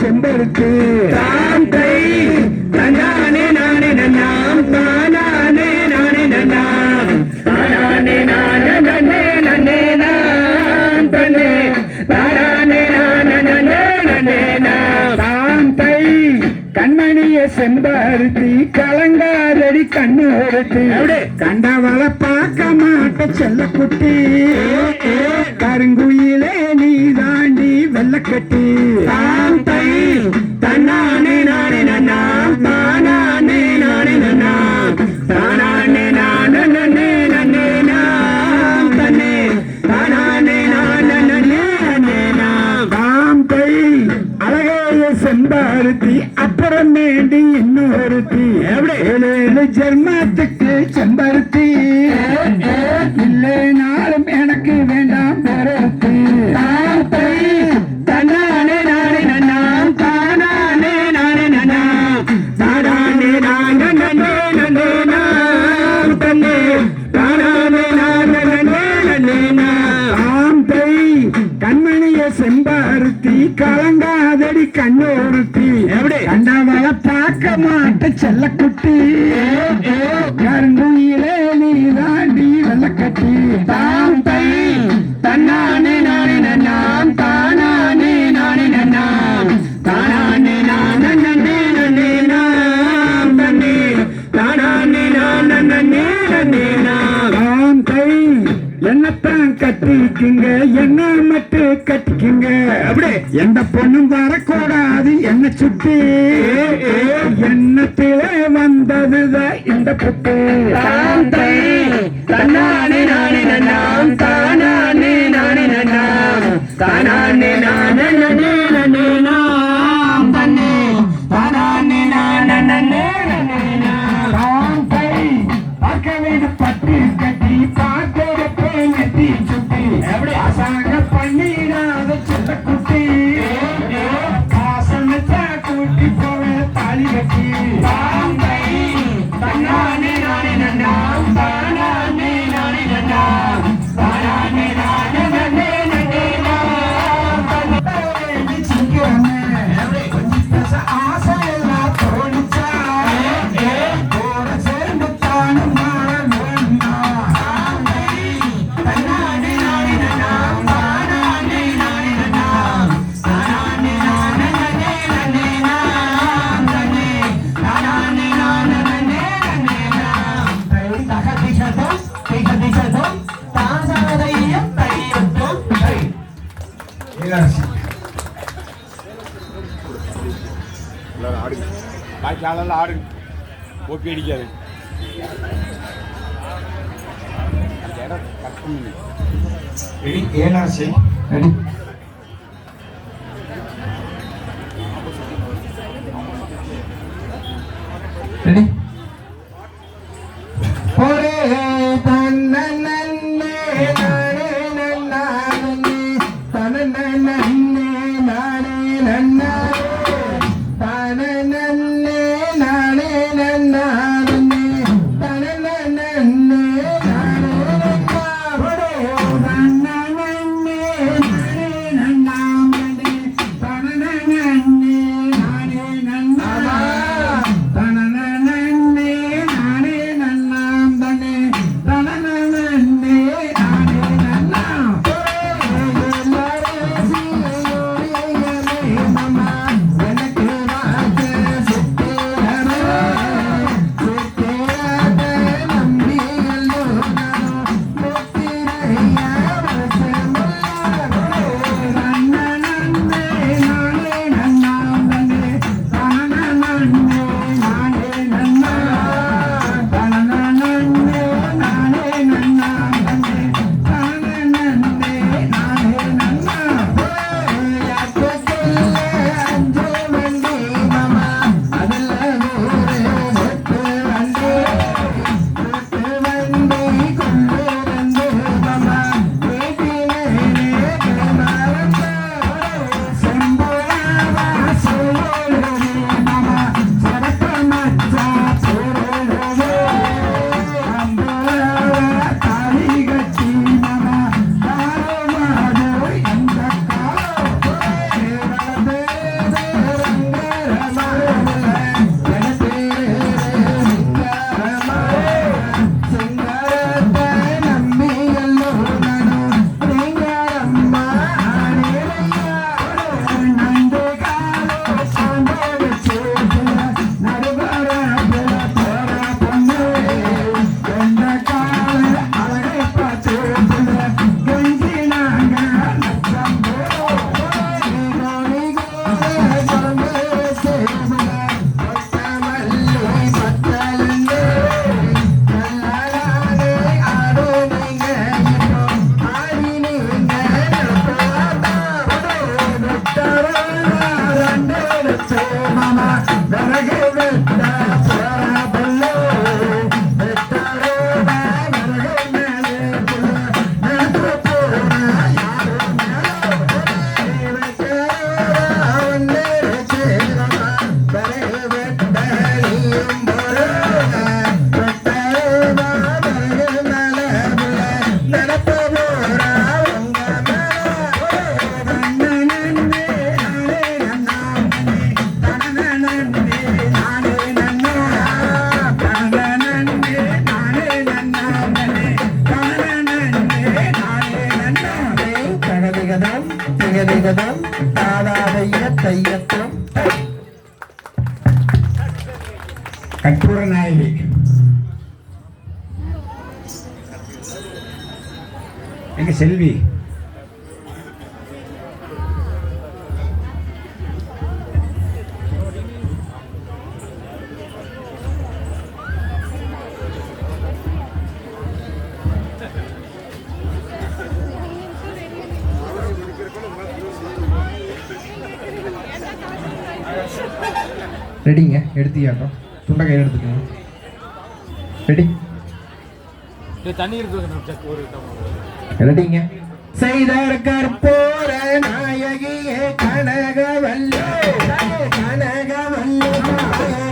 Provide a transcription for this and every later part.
செம்பருத்து தாம் தை தன்னானே நானே நன்னாம் தானானே நானே தானானே நானே நன்னே நன்னே தன்னே தானானே நானே நன்னே நன்னே நாம். தாம் தை கண்மணிய செம்பருத்தி கலங்காதடி கண்ணு ஒருத்தி? கண்டவள பார்க்க மாட்ட செல்ல குட்டி கருங்குயிலே நீ தாண்டி வெள்ளக்கட்டி. செம்பருத்தி அப்புறம் வேண்டி இன்னும் ஒருத்தி எப்படி? ஏழு ஜென்மத்துக்கு செம்பருத்தி பார்க்க மாட்ட செல்லக்குட்டி. கருங்குயிலே நீ தாண்டி வெள்ளக்கட்டி. தாம் தை தன்னானே நானே நாம் தானானே நானே நாம் தானானே நான் நன்னே நன்னே நாம். தன்னே தானானே நான் நன்னே நன்னே நாம். தாம் தை என்னத்தான் கட்டிக்குங்க என்ன மட்டும் கட்டிக்குங்க எந்த பொண்ணும் வரக்கூடாது. என்ன சுட்டி. எண்ணத்திலே வந்ததுதான் இந்த புட்டு. தன்னானே பாக்கி ஆடு ஆடுங்க ஓப்பி அடிக்காது. அந்த இடம் கஷ்டம் பண்ணுங்க ரெடி ஜெகதம் தாதாதைய தையத்தம் கற்பூர நாயகி. எங்க செல்வி? ரெடிங்க எடுத்தியாட்டம் துண்டை கையில் எடுத்துக்கோங்க. ரெடி. ரெடிங்க. செய்தார் கற்பூர நாயகியே கனகவல்லோ. கனகவல்லோ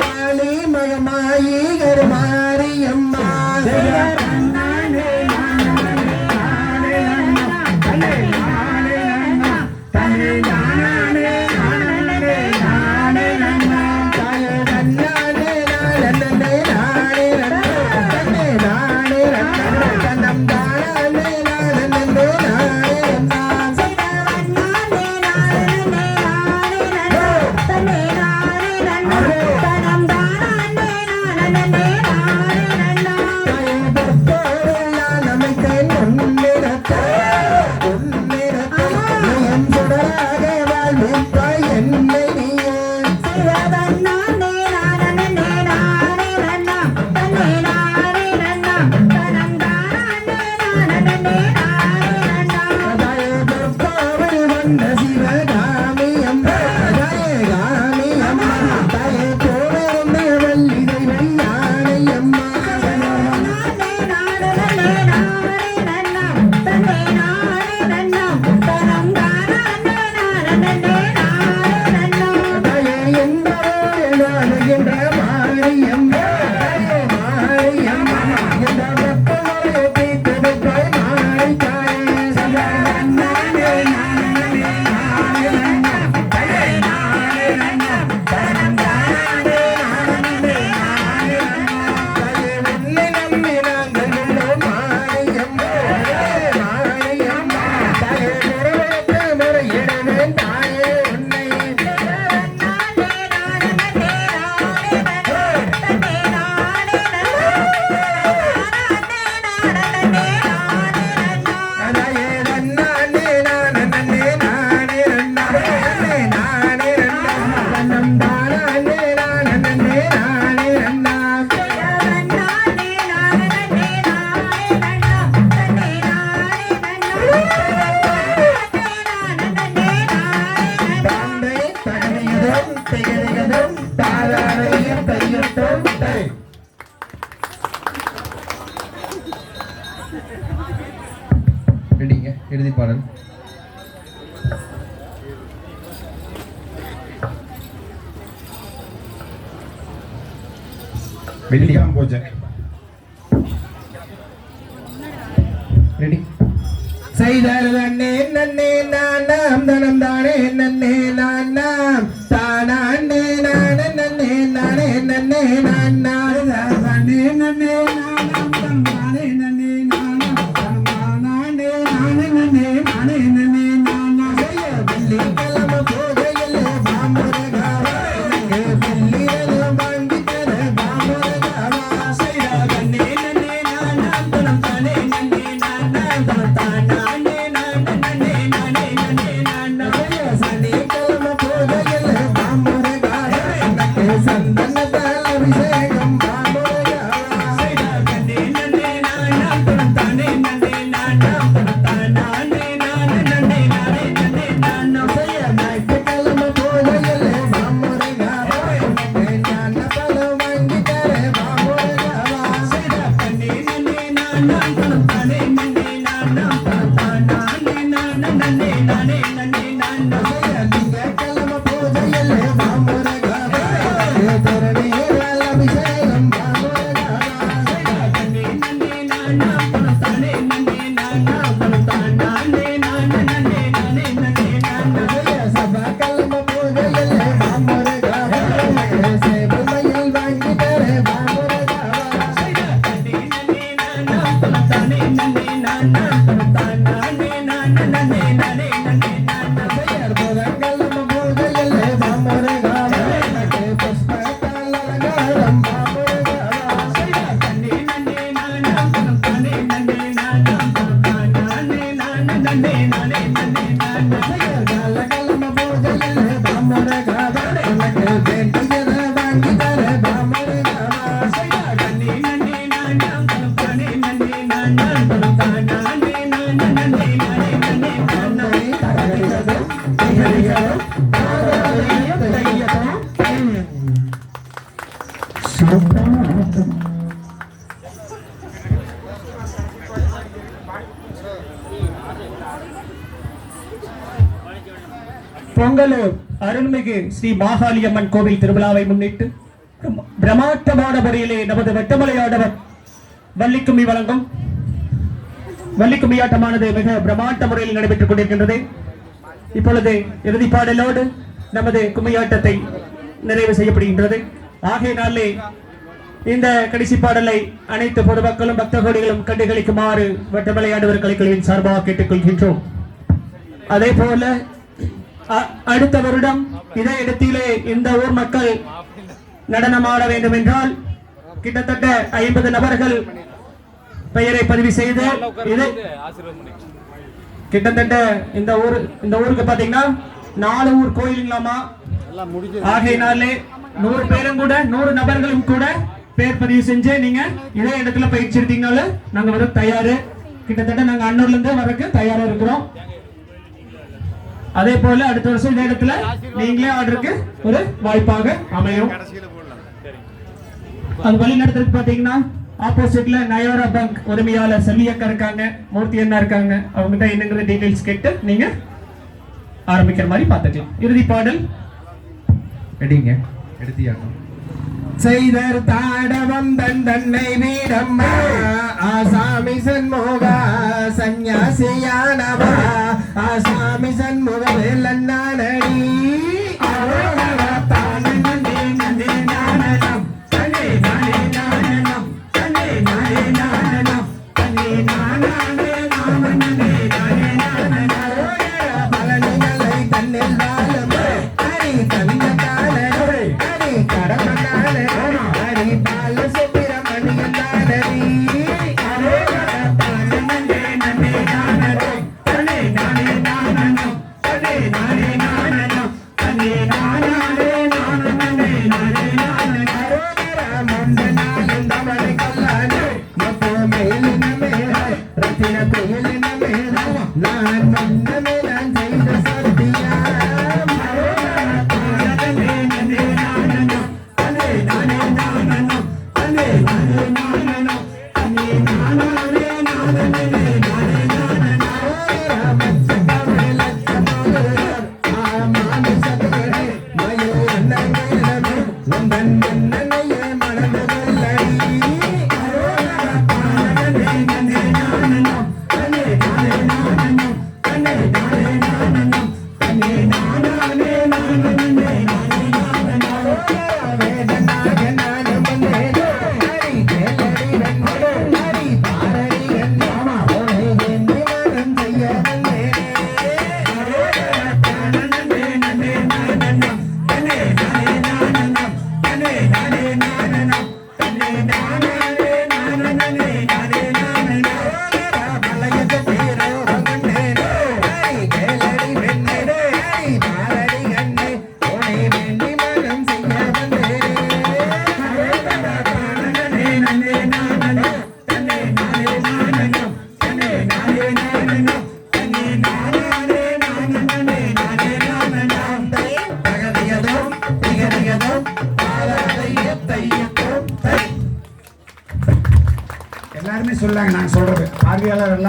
காளி மகமாயி கருமாரியம்மா. நன்னே நன்னே நானாம் தனம் தானே நன்னே நானாம் தானாண்டே நானே நன்னே நானே நன்னே நனே நனே பொங்கலூர் அருள்மிகு ஸ்ரீ மாகாளி அம்மன் கோவில் திருவிழாவை முன்னிட்டு பிரமாண்டமான முறையிலே நமது வெட்டமலையாடவர் வள்ளிக்கும்மி வழங்கும். வள்ளிக்கும்மி ஆட்டமானது மிக பிரமாட்ட முறையில் நடைபெற்றுக் கொண்டிருக்கின்றது. இப்பொழுது இறுதி பாடலோடு நமது கும்மியாட்டத்தை நிறைவு செய்யப்படுகின்றது. ஆகையினாலே இந்த கடைசி பாடலை அனைத்து பொதுமக்களும் பக்தகோடிகளும் கண்டுகளிக்குமாறு வட்ட விளையாடுவர் கலைக்குழுவின் சார்பாக கேட்டுக்கொள்கின்றோம். அதே போல அடுத்த வருடம் இதே இடத்திலே இந்த ஊர் மக்கள் நடனமாட வேண்டும் என்றால் கிட்டத்தட்ட ஐம்பது நபர்கள் பெயரை பதிவு செய்து இது கிட்டத்தட்ட இந்த ஊர் இந்த ஊருக்கு பாத்தீங்கன்னா நாலு ஊர் கோயிலுங்களாமா? ஆகையினாலே நூறு பேரும் கூட நூறு நபர்களும் கூட பேர் பதிவு செஞ்சு நீங்க இதே இடத்துல பயிற்சி எடுத்தீங்கனால நாங்க வர தயாரு. கிட்டத்தட்ட நாங்க அன்னூர்ல இருந்து வரக்கு தயாரா இருக்கிறோம். அதே போல அடுத்த வருஷம் இதே இடத்துல நீங்களே ஆர்டருக்கு ஒரு வாய்ப்பாக அமையும். அது வழி நடத்துறதுக்கு பாத்தீங்கன்னா ஆப்போசிட்ல நயோரா பேங்க் உரிமையாளர் செல்வியக்கா இருக்காங்க. மூர்த்தி அண்ணா இருக்காங்க. அவங்ககிட்ட என்னங்கிற டீடைல்ஸ் கேட்டு நீங்க ஆரம்பிக்கிற மாதிரி பார்த்துக்கலாம். இறுதி பாடல். ரெடிங்க எடுத்தியாட்டம் செய்தர் தாடவம் தன் தன்னை வீடம்மா ஆசாமி சண்முக சந்நியாசியானவா ஆசாமி சண்முக வேலன்னானடி பழனிமலை நான்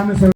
Dame